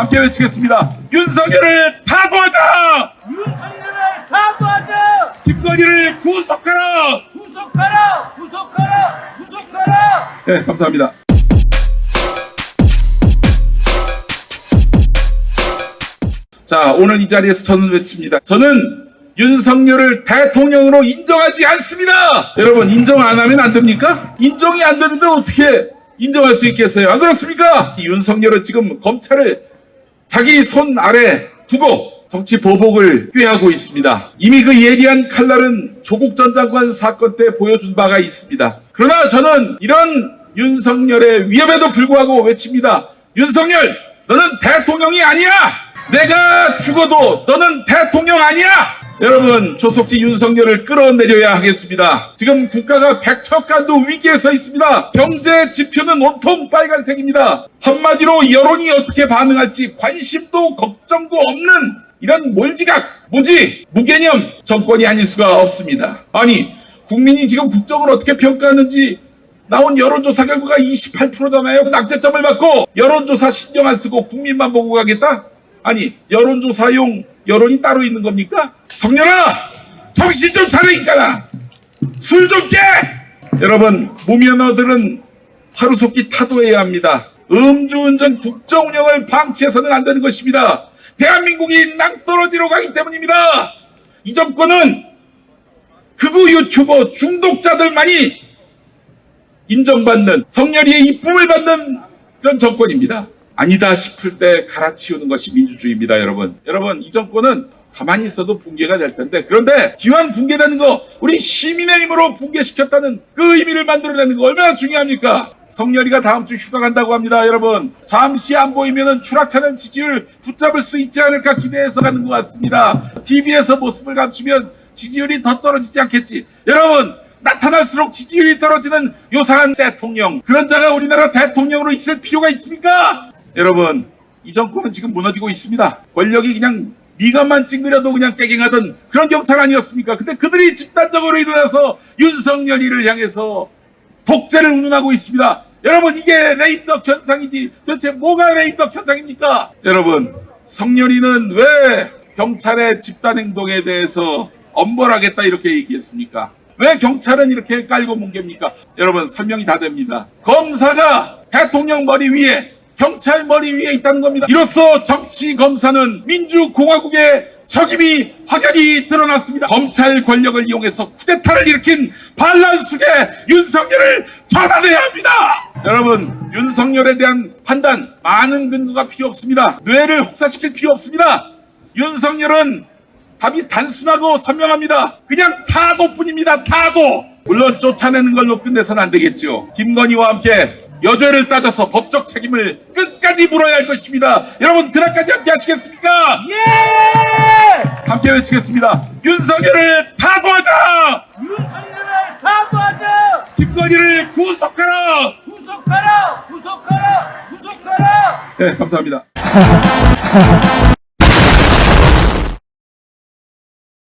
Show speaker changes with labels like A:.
A: 함께 외치겠습니다. 윤석열을 타도하자!
B: 윤석열을 사과하자!
A: 김건희를 구속하라!
B: 구속하라! 구속하라! 구속하라!
A: 네, 감사합니다. 자, 오늘 이 자리에서 저는 외칩니다. 저는 윤석열을 대통령으로 인정하지 않습니다! 여러분, 인정 안 하면 안 됩니까? 인정이 안 되는데 어떻게 인정할 수 있겠어요? 안 그렇습니까? 이 윤석열은 지금 검찰을 자기 손 아래 두고 정치 보복을 꾀하고 있습니다. 이미 그 예리한 칼날은 조국 전 장관 사건 때 보여준 바가 있습니다. 그러나 저는 이런 윤석열의 위협에도 불구하고 외칩니다. 윤석열, 너는 대통령이 아니야! 내가 죽어도 너는 대통령 아니야! 여러분, 조속지 윤석열을 끌어내려야 하겠습니다. 지금 국가가 백척간도 위기에 서 있습니다. 경제 지표는 온통 빨간색입니다. 한마디로 여론이 어떻게 반응할지 관심도 걱정도 없는 이런 몰지각, 무지, 무개념 정권이 아닐 수가 없습니다. 아니, 국민이 지금 국정을 어떻게 평가하는지 나온 여론조사 결과가 28%잖아요. 낙제점을 받고 여론조사 신경 안 쓰고 국민만 보고 가겠다? 아니, 여론조사용 여론이 따로 있는 겁니까? 성년아! 정신 좀 차려, 인간아! 술 좀 깨! 여러분, 무면허들은 하루속히 타도해야 합니다. 음주운전 국정 운영을 방치해서는 안 되는 것입니다. 대한민국이 낭떠러지로 가기 때문입니다. 이 정권은 극우 유튜버 중독자들만이 인정받는 성렬이의 이쁨을 받는 그런 정권입니다. 아니다 싶을 때 갈아치우는 것이 민주주의입니다, 여러분. 여러분, 이 정권은 가만히 있어도 붕괴가 될 텐데 그런데 기왕 붕괴되는 거 우리 시민의 힘으로 붕괴시켰다는 그 의미를 만들어내는 거 얼마나 중요합니까? 성렬이가 다음 주 휴가 간다고 합니다, 여러분. 잠시 안 보이면은 추락하는 지지율 붙잡을 수 있지 않을까 기대해서 가는 것 같습니다. TV에서 모습을 감추면 지지율이 더 떨어지지 않겠지. 여러분, 나타날수록 지지율이 떨어지는 요상한 대통령. 그런 자가 우리나라 대통령으로 있을 필요가 있습니까? 여러분, 이 정권은 지금 무너지고 있습니다. 권력이 그냥 미간만 찡그려도 그냥 깨갱하던 그런 경찰 아니었습니까? 근데 그들이 집단적으로 일어나서 윤석열이를 향해서 독재를 운운하고 있습니다. 여러분 이게 레임덕 현상이지 도대체 뭐가 레임덕 현상입니까? 여러분 성렬이는 왜 경찰의 집단 행동에 대해서 엄벌하겠다 이렇게 얘기했습니까? 왜 경찰은 이렇게 깔고 뭉갭니까? 여러분 설명이 다 됩니다. 검사가 대통령 머리 위에 경찰 머리 위에 있다는 겁니다. 이로써 정치 검사는 민주공화국의 적임이 확연히 드러났습니다. 검찰 권력을 이용해서 쿠데타를 일으킨 반란수의 윤석열을 처단해야 합니다. 여러분 윤석열에 대한 판단 많은 근거가 필요 없습니다. 뇌를 혹사시킬 필요 없습니다. 윤석열은 답이 단순하고 선명합니다. 그냥 타도뿐입니다. 타도. 물론 쫓아내는 걸로 끝내서는 안 되겠죠. 김건희와 함께 여죄를 따져서 법적 책임을 끝까지 물어야 할 것입니다. 여러분 그날까지 함께 하시겠습니까?
B: 예!
A: 함께 외치겠습니다. 윤석열을 타도하자!
B: 윤석열을 사과하자!
A: 김건희를 구속하라!
B: 구속하라! 구속하라! 구속하라!
A: 네, 감사합니다.